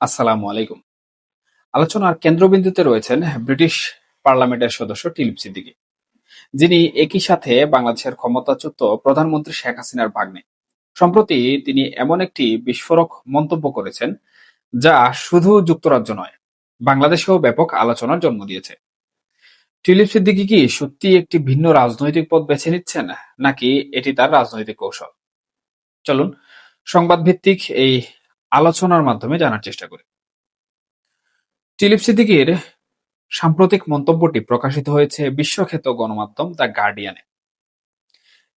আসসালামু আলাইকুম। আলোচনার কেন্দ্রবিন্দুতে রয়েছেন ব্রিটিশ পার্লামেন্টের সদস্য টিলিপ সিদ্দিকী। যিনি একই সাথে বাংলাদেশের ক্ষমতাচ্যুত প্রধানমন্ত্রী শেখ হাসিনার ভাগ্নে। সম্প্রতি তিনি এমন একটি বিস্ফোরক মন্তব্য করেছেন, যা শুধু যুক্তরাজ্য নয়, বাংলাদেশেও ব্যাপক আলোচনার জন্ম দিয়েছে। টিলিপ সিদ্দিকী কি সত্যি একটি ভিন্ন রাজনৈতিক পথ বেছে নিচ্ছেন, নাকি এটি তার রাজনৈতিক কৌশল? চলুন সংবাদ ভিত্তিক এই আলোচনার মাধ্যমে জানার চেষ্টা করি। টিলিপ সিদ্দিকীর সাম্প্রতিক মন্তব্যটি প্রকাশিত হয়েছে বিশ্বখ্যাত গণমাধ্যম দ্য গার্ডিয়ানে।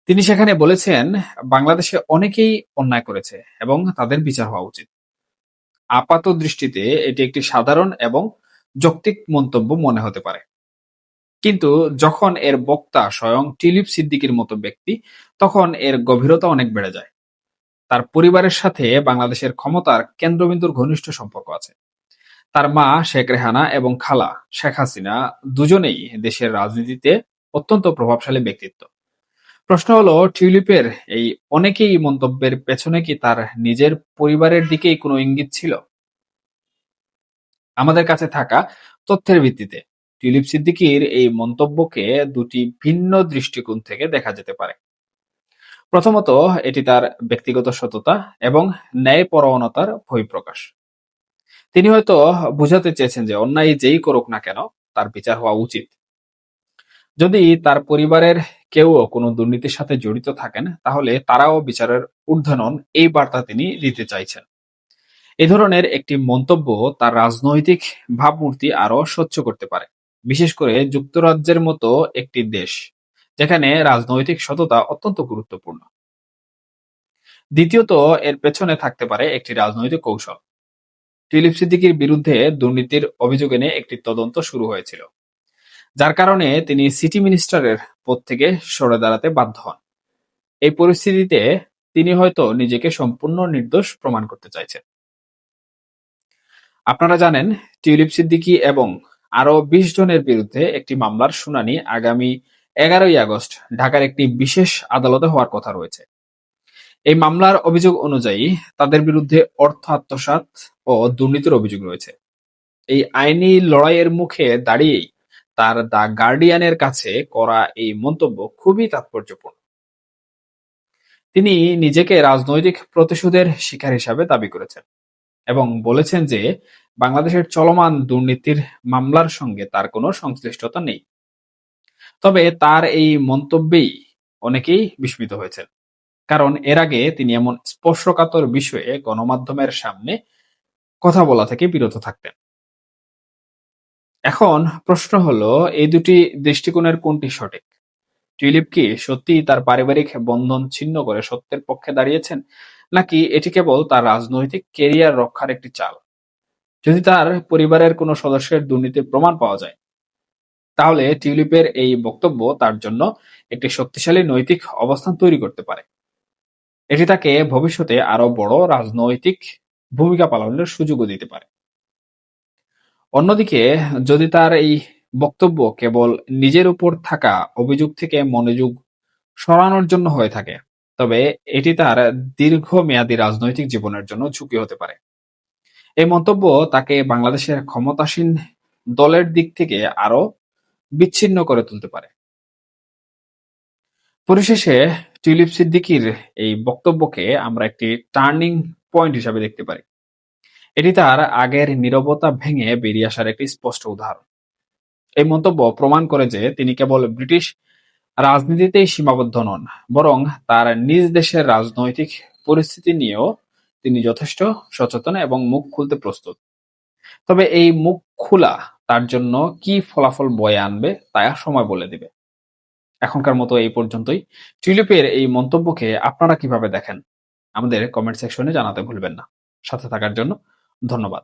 তিনি সেখানে বলেছেন, বাংলাদেশে অনেকেই অন্যায় করেছে এবং তাদের বিচার হওয়া উচিত। আপাত দৃষ্টিতে এটি একটি সাধারণ এবং যৌক্তিক মন্তব্য মনে হতে পারে। কিন্তু যখন এর বক্তা স্বয়ং টিলিপ সিদ্দিকীর মতো ব্যক্তি, তখন এর গভীরতা অনেক বেড়ে যায়। তার পরিবারের সাথে বাংলাদেশের ক্ষমতার কেন্দ্রবিন্দুর ঘনিষ্ঠ সম্পর্ক আছে। তার মা শেখ রেহানা এবং খালা শেখ হাসিনা দুজনেই দেশের রাজনীতিতে অত্যন্ত প্রভাবশালী ব্যক্তিত্ব। প্রশ্ন হলো, টিউলিপের এই অনেকেই মন্তব্যের পেছনে কি তার নিজের পরিবারের দিকেই কোনো ইঙ্গিত ছিল? আমাদের কাছে থাকা তথ্যের ভিত্তিতে টিউলিপ সিদ্দিকির এই মন্তব্যকে দুটি ভিন্ন দৃষ্টিকোণ থেকে দেখা যেতে পারে। প্রথমত, এটি তার ব্যক্তিগত সততা এবং ন্যায়পরায়ণতার বহিঃপ্রকাশ। তিনি হয়তো বুঝাতে চেয়েছেন যে অন্যায় যেই করুক না কেন, তার বিচার হওয়া উচিত। যদি তার পরিবারের কেউ কোনো দুর্নীতির সাথে জড়িত থাকেন, তাহলে তারাও বিচারের ঊর্ধ্বে এই বার্তা তিনি দিতে চাইছেন। এ ধরনের একটি মন্তব্য তার রাজনৈতিক ভাবমূর্তি আরও স্বচ্ছ করতে পারে, বিশেষ করে যুক্তরাজ্যের মতো একটি দেশ। যেখানে রাজনৈতিক সততা অত্যন্ত গুরুত্বপূর্ণ। দ্বিতীয়ত, এর পেছনে থাকতে পারে একটি রাজনৈতিক কৌশল। টিলিপ সিদ্দিকির বিরুদ্ধে দুর্নীতির অভিযোগ এনে একটি তদন্ত শুরু হয়েছিল। যার কারণে তিনি সিটি মিনিস্টারের পদ থেকে সরে দাঁড়াতে বাধ্য হন। এই পরিস্থিতিতে তিনি হয়তো নিজেকে সম্পূর্ণ নির্দোষ প্রমাণ করতে চাইছেন। আপনারা জানেন টিউলিপ সিদ্দিকী এবং আরও বিশ জনের বিরুদ্ধে একটি মামলার শুনানি আগামী এগারোই আগস্ট ঢাকার একটি বিশেষ আদালতে হওয়ার কথা রয়েছে। এই মামলার অভিযোগ অনুযায়ী তাদের বিরুদ্ধে অর্থ আত্মসাৎ ও দুর্নীতির অভিযোগ রয়েছে। এই আইনি লড়াইয়ের মুখে দাঁড়িয়েই তার দ্য গার্ডিয়ানের কাছে করা এই মন্তব্য খুবই তাৎপর্যপূর্ণ। তিনি নিজেকে রাজনৈতিক প্রতিশোধের শিকার হিসাবে দাবি করেছেন এবং বলেছেন যে, বাংলাদেশের চলমান দুর্নীতির মামলার সঙ্গে তার কোনো সংশ্লিষ্টতা নেই। তবে তার এই মন্তব্যেই অনেকেই বিস্মিত হয়েছেন। কারণ এর আগে তিনি এমন স্পর্শকাতর বিষয়ে গণমাধ্যমের সামনে কথা বলা থেকে বিরত থাকতেন। এখন প্রশ্ন হলো, এই দুটি দৃষ্টিকোণের কোনটি সঠিক? টিউলিপ কি সত্যিই তার পারিবারিক বন্ধন ছিন্ন করে সত্যের পক্ষে দাঁড়িয়েছেন, নাকি এটি কেবল তার রাজনৈতিক কেরিয়ার রক্ষার একটি চাল? যদি তার পরিবারের কোনো সদস্যের দুর্নীতির প্রমাণ পাওয়া যায় তাহলে টিউলিপের এই বক্তব্য তার জন্য একটি শক্তিশালী নৈতিক অবস্থান তৈরি করতে পারে। এটি তাকে ভবিষ্যতে আরও বড় রাজনৈতিক ভূমিকা পালনের সুযোগও দিতে পারে। অন্যদিকে, যদি তার এই বক্তব্য কেবল নিজের উপর থাকা অভিযোগ থেকে মনোযোগ সরানোর জন্য হয়ে থাকে, তবে এটি তার দীর্ঘমেয়াদী রাজনৈতিক জীবনের জন্য ঝুঁকি হতে পারে। এই মন্তব্য তাকে বাংলাদেশের ক্ষমতাসীন দলের দিক থেকে আরও বিচ্ছিন্ন করে তুলতে পারে। পরিশেষে টিউলিপ সিদ্দিকির এই বক্তব্যকে আমরা একটি টার্নিং পয়েন্ট হিসাবে দেখতে পারি। এটি তার আগের নীরবতা ভেঙে বেরিয়ে আসার একটি স্পষ্ট উদাহরণ। এই মন্তব্য প্রমাণ করে যে তিনি কেবল ব্রিটিশ রাজনীতিতেই সীমাবদ্ধ নন, বরং তার নিজ দেশের রাজনৈতিক পরিস্থিতি নিয়েও তিনি যথেষ্ট সচেতন এবং মুখ খুলতে প্রস্তুত। তবে এই মুখ খোলা তার জন্য কি ফলাফল বয়ে আনবে তা সময় বলে দিবে। এখনকার মতো এই পর্যন্তই। টিউলিপের এই মন্তব্যকে আপনারা কীভাবে দেখেন? আমাদের কমেন্ট সেকশনে জানাতে ভুলবেন না। সাথে থাকার জন্য ধন্যবাদ।